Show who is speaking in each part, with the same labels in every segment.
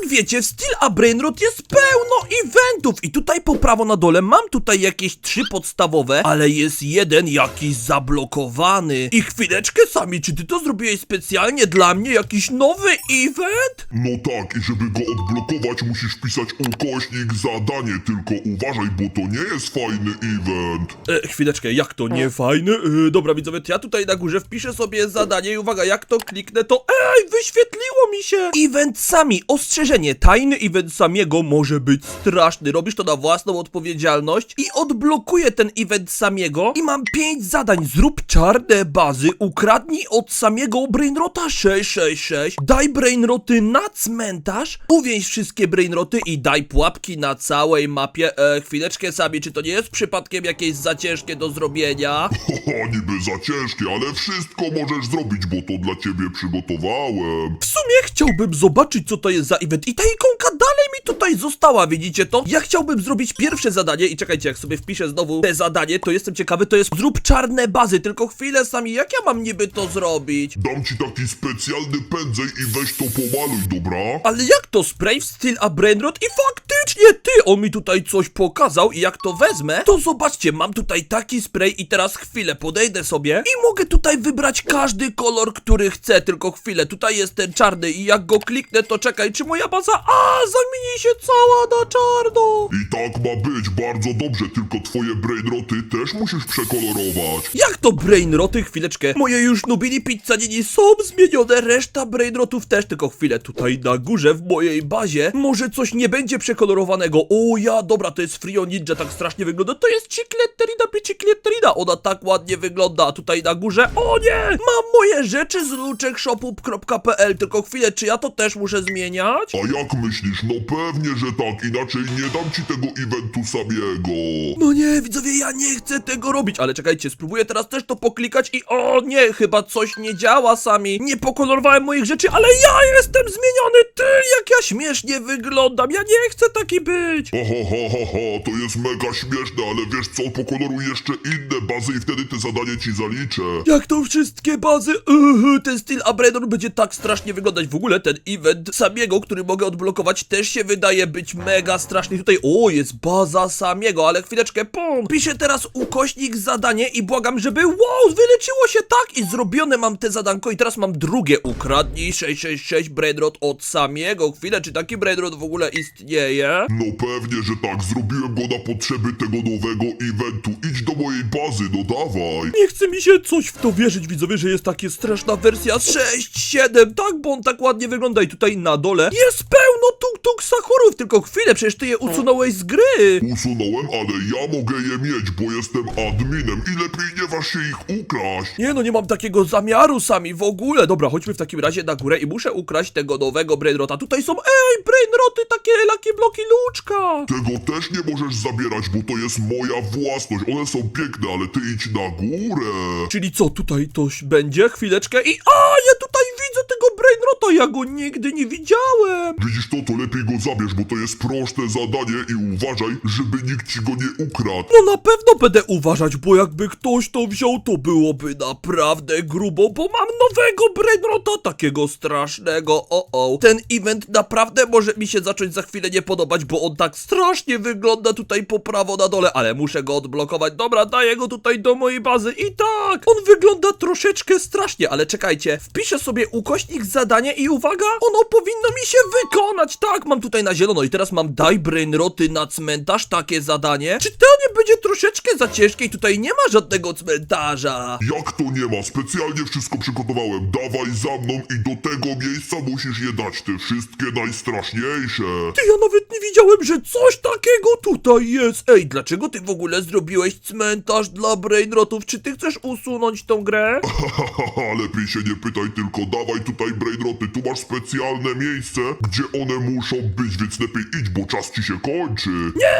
Speaker 1: Jak wiecie, w Steel a Brainrot jest pełno eventów i tutaj po prawo na dole mam tutaj jakieś trzy podstawowe, ale jest jeden jakiś zablokowany. I chwileczkę sami, czy ty to zrobiłeś specjalnie dla mnie, jakiś nowy event?
Speaker 2: No tak, i żeby go odblokować, musisz pisać ukośnik zadanie, tylko uważaj, bo to nie jest fajny event.
Speaker 1: E, chwileczkę, jak to nie fajny? E, dobra widzowie, to ja tutaj na górze wpiszę sobie zadanie i uwaga, jak to kliknę, to ej, wyświetliło mi się! Event sami, ostrzeżenie, tajny event samiego może być straszny. Robisz to na własną odpowiedzialność i odblokuję ten event samiego i mam pięć zadań. Zrób czarne bazy, ukradnij od samego Brainrota 666, daj Brainroty na cmentarz, uwięź wszystkie Brainroty i daj pułapki na całej mapie. E, chwileczkę sami, czy to nie jest przypadkiem jakieś za ciężkie do zrobienia?
Speaker 2: Haha, niby za ciężkie, ale wszystko możesz zrobić, bo to dla ciebie przygotowałem.
Speaker 1: W sumie chciałbym zobaczyć, co to jest za event i ta ikonka dalej mi tutaj została, widzicie to? Ja chciałbym zrobić pierwsze zadanie i czekajcie, jak sobie wpiszę znowu te zadanie, to jestem ciekawy, to jest zrób czarne bazy, tylko chwilę sami, jak ja mam niby to zrobić?
Speaker 2: Dam ci taki specjalny pędzel i weź to pomaluj, dobra?
Speaker 1: Ale jak to spray w styl a Brainrot i faktycznie ty, on mi tutaj coś pokazał i jak to wezmę, to zobaczcie, mam tutaj taki spray i teraz chwilę podejdę sobie i mogę tutaj wybrać każdy kolor, który chcę, tylko chwilę, tutaj jest ten czarny i jak go kliknę, to czekaj, czy moja baza, a zamieni się cała na czarno.
Speaker 2: I tak ma być, bardzo dobrze, tylko twoje brainroty też musisz przekolorować.
Speaker 1: Jak to brainroty? Chwileczkę. Moje już nubili pizzanini są zmienione, reszta brainrotów też. Tylko chwilę, tutaj na górze w mojej bazie może coś nie będzie przekolorowanego. O ja, dobra, to jest Frio Ninja, tak strasznie wygląda. To jest Chicletterina Bicicletterina. Ona tak ładnie wygląda. A tutaj na górze, o nie! Mam moje rzeczy z luczekshop.pl. Tylko chwilę, czy ja to też muszę zmieniać?
Speaker 2: A jak myślisz? No pewnie, że tak, inaczej nie dam ci tego eventu samego.
Speaker 1: No nie, widzowie, ja nie chcę tego robić, ale czekajcie, spróbuję teraz też to poklikać i o nie, chyba coś nie działa sami. Nie pokolorowałem moich rzeczy, ale ja jestem zmieniony, ty, jak ja śmiesznie wyglądam, ja nie chcę taki być.
Speaker 2: Ha, ha, ha, ha, ha, to jest mega śmieszne, ale wiesz co, pokoloruj jeszcze inne bazy i wtedy te zadanie ci zaliczę.
Speaker 1: Jak to wszystkie bazy, uh, ten styl Abredon będzie tak strasznie wyglądać. W ogóle ten event samiego, który mogę odblokować, też się wydaje być mega straszny. Tutaj, o, jest baza samiego, ale chwileczkę, pum. Piszę teraz ukośnik zadanie i błagam, żeby, wow, wyleczyło się tak i zrobione mam te zadanko i teraz mam drugie. Ukradnij 666 Brainrot od samiego. Chwilę, czy taki Brainrot w ogóle istnieje?
Speaker 2: No pewnie, że tak, zrobiłem go na potrzeby tego nowego eventu. Idź do mojej bazy, no dawaj.
Speaker 1: Nie chce mi się coś w to wierzyć, widzowie, że jest taka straszna wersja 6.7, tak, bo on tak ładnie wygląda i tutaj na dole jest pełno tuk-tuk sachurów, tylko chwilę, przecież ty je usunąłeś z gry.
Speaker 2: Usunąłem, ale ja mogę je mieć, bo jestem adminem i lepiej nie waż się ich ukraść.
Speaker 1: Nie no, nie mam takiego zamiaru sami w ogóle. Dobra, chodźmy w takim razie na górę i muszę ukraść tego nowego Brainrota. Tutaj są, ej, Brainroty, takie laki bloki luczka.
Speaker 2: Tego też nie możesz zabierać, bo to jest moja własność. One są piękne, ale ty idź na górę.
Speaker 1: Czyli co, tutaj coś będzie? Chwileczkę i, a, ja tutaj widzę tego Brainrota, ja go nigdy nie widziałem.
Speaker 2: Widzisz to, to lepiej go zabierz, bo to jest proste zadanie i uważaj, żeby nikt ci go nie ukradł.
Speaker 1: No na pewno będę uważać, bo jakby ktoś to wziął, to byłoby naprawdę grubo, bo mam nowego Brainrota, takiego strasznego, o o. Ten event naprawdę może mi się zacząć za chwilę nie podobać, bo on tak strasznie wygląda tutaj po prawo na dole, ale muszę go odblokować. Dobra, daję go tutaj do mojej bazy i tak, on wygląda troszeczkę strasznie, ale czekajcie, wpiszę sobie ukośnik zadanie i uwaga, ono powinno mi się wykonać, tak, mam tutaj na zielono i teraz mam daj brainroty na cmentarz, takie zadanie. Czy to nie będzie troszeczkę za ciężkie i tutaj nie ma żadnego cmentarza?
Speaker 2: Jak to nie ma? Specjalnie wszystko przygotowałem. Dawaj za mną i do tego miejsca musisz je dać, te wszystkie najstraszniejsze.
Speaker 1: Ty, ja nawet nie widziałem, że coś takiego tutaj jest. Ej, dlaczego ty w ogóle zrobiłeś cmentarz dla brainrotów? Czy ty chcesz usunąć tą grę?
Speaker 2: Hahaha, lepiej się nie pytaj, tylko dawaj tutaj brainroty. Tu masz specjalne miejsce, gdzie one muszą być, więc lepiej idź, bo czas ci się kończy.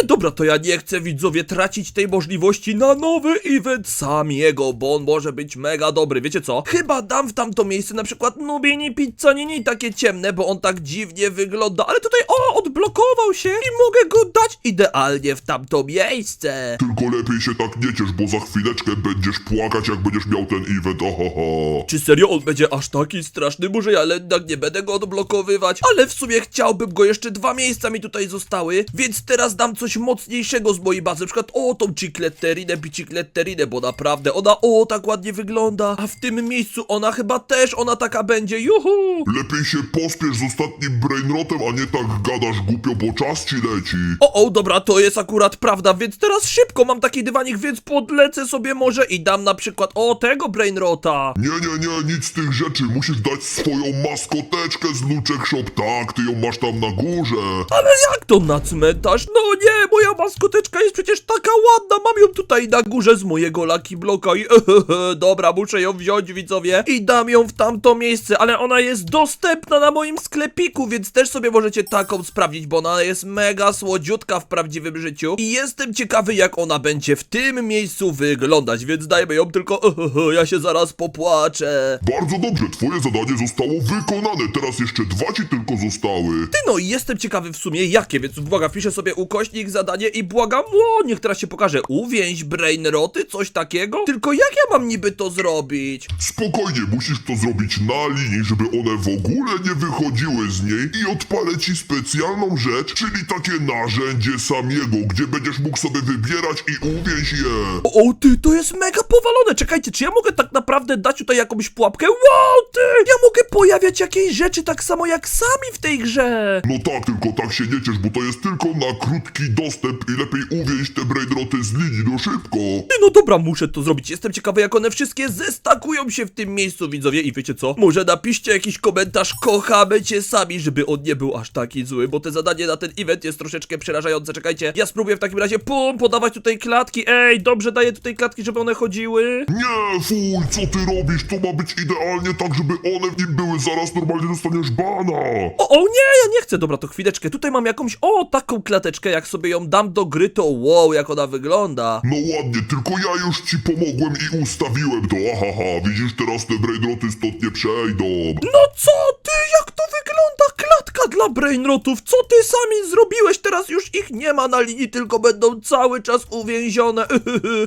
Speaker 1: E, dobra, to ja nie chcę widzowie tracić tej możliwości na nowy event samiego, bo on może być mega dobry. Wiecie co? Chyba dam w tamto miejsce na przykład Nubini Pizzanini takie ciemne, bo on tak dziwnie wygląda. Ale tutaj, o, odblokował się i mogę go dać idealnie w tamto miejsce.
Speaker 2: Tylko lepiej się tak nie ciesz, bo za chwileczkę będziesz płakać, jak będziesz miał ten event, ohoho.
Speaker 1: Czy serio on będzie aż taki straszny? Może ja jednak nie będę go odblokowywać, ale w sumie chciałbym go jeszcze dwa miejsca mi tutaj zostały, więc teraz dam coś mocniejszego z mojej bazy, na przykład o tą chicletterinę, bicicletterinę, bo naprawdę ona o tak ładnie wygląda, a w tym miejscu ona chyba też ona taka będzie, juhu!
Speaker 2: Lepiej się pospiesz z ostatnim brainrotem, a nie tak gadasz głupio, bo czas ci leci.
Speaker 1: O, o, dobra, to jest akurat prawda, więc teraz szybko mam taki dywanik, więc podlecę sobie może i dam na przykład o tego brainrota.
Speaker 2: Nie, nie, nie, nic z tych rzeczy. Musisz dać swoją maskoteczkę z Luczek Shop. Tak, ty ją masz tam na górze.
Speaker 1: Ale jak to na cmentarz? No nie, moja maskoteczka jest przecież taka ładna, mam ją tutaj na górze z mojego Lucky Bloka i dobra, muszę ją wziąć widzowie i dam ją w tamto miejsce, ale ona jest dostępna na moim sklepiku, więc też sobie możecie taką sprawdzić, bo ona jest mega słodziutka w prawdziwym życiu i jestem ciekawy jak ona będzie w tym miejscu wyglądać, więc dajmy ją tylko, ja się zaraz popłaczę.
Speaker 2: Bardzo dobrze, twoje zadanie zostało wykonane. Teraz jeszcze dwa ci tylko zostały.
Speaker 1: Ty no i jestem ciekawy w sumie jakie, więc błagam, piszę sobie ukośnik zadanie i błagam, o, niech teraz się pokaże, uwięź brainroty, coś takiego? Tylko jak ja mam niby to zrobić?
Speaker 2: Spokojnie, musisz to zrobić na linii, żeby one w ogóle nie wychodziły z niej i odpalę ci specjalną rzecz, czyli takie narzędzie samiego, gdzie będziesz mógł sobie wybierać i uwięź je.
Speaker 1: O, o, ty, to jest mega powalone, czekajcie, czy ja mogę tak naprawdę dać tutaj jakąś pułapkę? Wow, ty, ja mogę pojawiać jakieś rzeczy tak samo jak sami w tej grze.
Speaker 2: No tak, tylko tak się nie ciesz, bo to jest tylko na krótki dostęp i lepiej uwięź te brainroty z linii, no szybko.
Speaker 1: Ty, no dobra, muszę to zrobić. Jestem ciekawy, jak one wszystkie zestakują się w tym miejscu, widzowie. I wiecie co? Może napiszcie jakiś komentarz, kochamy cię sami, żeby on nie był aż taki zły, bo te zadanie na ten event jest troszeczkę przerażające. Czekajcie, ja spróbuję w takim razie, pum, podawać tutaj klatki. Ej, dobrze daję tutaj klatki, żeby one chodziły.
Speaker 2: Nie, fuj, co ty robisz? To ma być idealnie tak, żeby one w nim były. Zaraz normalnie dostaniesz bana.
Speaker 1: O, o, nie, ja nie chcę. Dobra, to chwileczkę. Tutaj mam jakąś, o, taką klateczkę. Jak sobie ją dam do gry, to wow, jak ona wygląda.
Speaker 2: No ładnie, tylko ja już ci pomogłem i ustawiłem to. Ahaha, widzisz, teraz te brainroty stąd nie przejdą.
Speaker 1: No co ty, jak to wygląda? Klatka dla brainrotów, co ty sami zrobiłeś? Teraz już ich nie ma na linii, tylko będą cały czas uwięzione.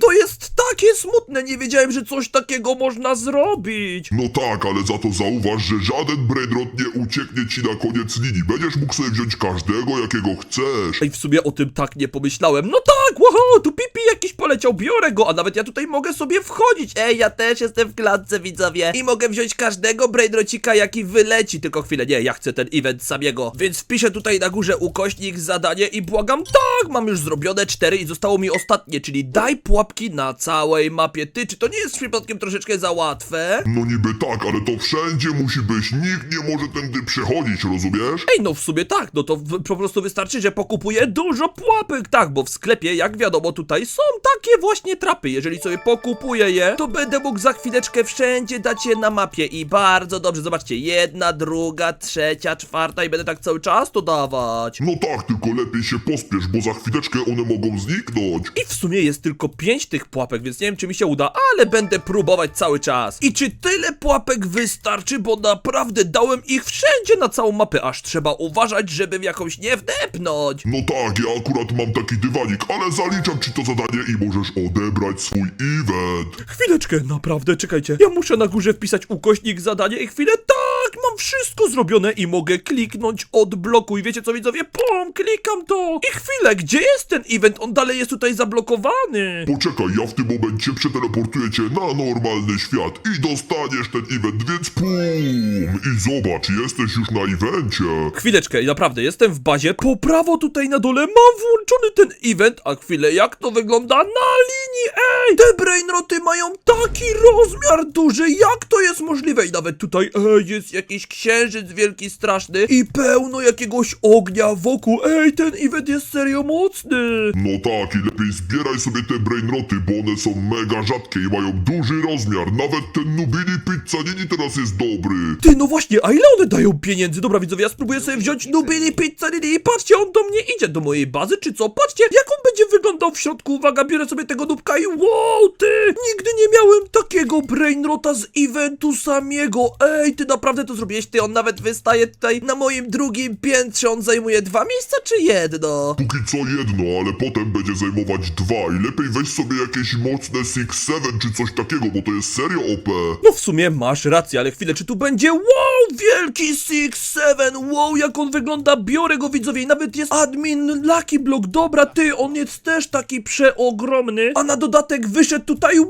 Speaker 1: To jest takie smutne, nie wiedziałem, że coś takiego można zrobić.
Speaker 2: No tak, ale za to zauważ, że żaden brainrot nie ucieknie ci na koniec linii. Będziesz mógł sobie wziąć każdego, jakiego chcesz.
Speaker 1: Ej, w sumie o tym tak nie pomyślałem. No tak, wow, tu Pipi jakiś poleciał, biorę go, a nawet ja tutaj mogę sobie wchodzić. Ej, ja też jestem w klatce, widzowie. I mogę wziąć każdego brainrocika, jaki wyleci. Tylko chwilę, nie, ja chcę ten event samego. Więc wpiszę tutaj na górze ukośnik zadanie i błagam, tak, mam już zrobione cztery i zostało mi ostatnie, czyli daj pułapki na całej mapie. Ty, czy to nie jest przypadkiem troszeczkę za łatwe?
Speaker 2: No niby tak, ale to wszędzie musi być. Nikt nie może tędy przechodzić, rozumiesz?
Speaker 1: Ej, no w sumie tak, no to w, po prostu wystarczy, że pokupuję dużo pułapek, tak, bo w sklepie, jak wiadomo, tutaj są takie właśnie trapy. Jeżeli sobie pokupuję je, to będę mógł za chwileczkę wszędzie dać je na mapie i bardzo dobrze, zobaczcie, jedna, druga, trzecia, czwarta i będę tak cały czas to dawać.
Speaker 2: No tak, tylko lepiej się pospiesz, bo za chwileczkę one mogą zniknąć.
Speaker 1: I w sumie jest tylko pięć tych pułapek, więc nie wiem, czy mi się uda, ale będę próbować cały czas. I czy tyle pułapek wystarczy, bo naprawdę dałem ich wszędzie na całą mapę, aż trzeba uważać, żeby w jakąś nie wdepnąć.
Speaker 2: No tak, ja akurat mam taki dywanik, ale zaliczam ci to zadanie i możesz odebrać swój event.
Speaker 1: Chwileczkę, naprawdę, czekajcie. Ja muszę na górze wpisać ukośnik zadanie i chwilę. Tak, mam wszystko zrobione i mogę kliknąć od bloku. I wiecie co, widzowie? Pum, klikam to. I chwilę, gdzie jest ten event? On dalej jest tutaj zablokowany.
Speaker 2: Poczekaj, ja w tym momencie przeteleportuję cię na normalny świat i dostaniesz ten event, więc pum! I zobacz, jesteś już na evencie.
Speaker 1: Chwileczkę, naprawdę, jestem w bazie. Po prawo tutaj na dole mam włączony ten event. A chwilę, jak to wygląda na linii? Ej, te brainroty mają taki rozmiar duży. Jak to jest możliwe? I nawet tutaj ej, jest jakiś księżyc wielki, straszny i pełno jakiegoś ognia wokół. Ej, ten event jest serio mocny.
Speaker 2: No tak, i lepiej zbieraj sobie te brainroty, bo one są mega rzadkie i mają duży rozmiar. Nawet ten Nubini Pizzanini teraz jest dobry.
Speaker 1: Ty, no właśnie, a ile one dają pieniędzy? Dobra, widzowie, ja spróbuję sobie wziąć Nubili Pizzanini i patrzcie, on do mnie idzie, do mojej bazy, czy co? Patrzcie, jak on będzie wyglądał w środku. Uwaga, biorę sobie tego nubka i wow, ty! Nigdy nie miałem takiego brainrota z eventu samiego. Ej, ty naprawdę to zrobiłeś? Ty, on nawet wystaje tutaj na moim drugim piętrze. On zajmuje dwa miejsca, czy jedno?
Speaker 2: Póki co jedno, ale potem będzie zajmować dwa i lepiej weź sobie jakieś mocne Six Seven czy coś takiego, bo to jest serio OP.
Speaker 1: No w sumie masz rację, ale chwilę, czy tu będzie wow, wielki Six Seven, wow, jak on wygląda, biorę go widzowie i nawet jest admin Lucky Block, dobra ty, on jest też taki przeogromny, a na dodatek wyszedł tutaj, wow,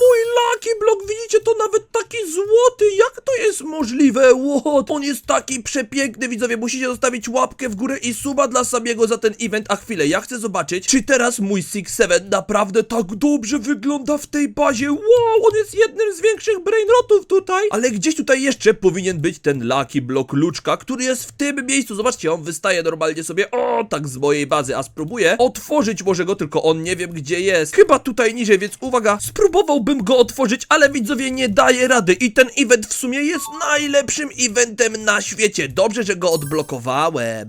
Speaker 1: mój Lucky Block, widzicie to? Nawet taki złoty, jak to jest możliwe, wow, on jest taki przepiękny widzowie, musicie zostawić łapkę w górę i suba dla samego za ten event, a chwilę, ja chcę zobaczyć, czy teraz mój Six Seven naprawdę tak dobrze wygląda w tej bazie, wow, on jest jednym z większych brainrotów tutaj, ale gdzieś tutaj jeszcze powinien być ten Lucky Block Luczka, który jest w tym miejscu, zobaczcie, on wystaje normalnie sobie, o, tak z mojej bazy, a spróbuję otworzyć może go, tylko on nie wiem gdzie jest, chyba tutaj niżej, więc uwaga, spróbowałbym go otworzyć, ale widzowie nie daje rady i ten event w sumie jest najlepszym eventem na świecie, dobrze, że go odblokowałem.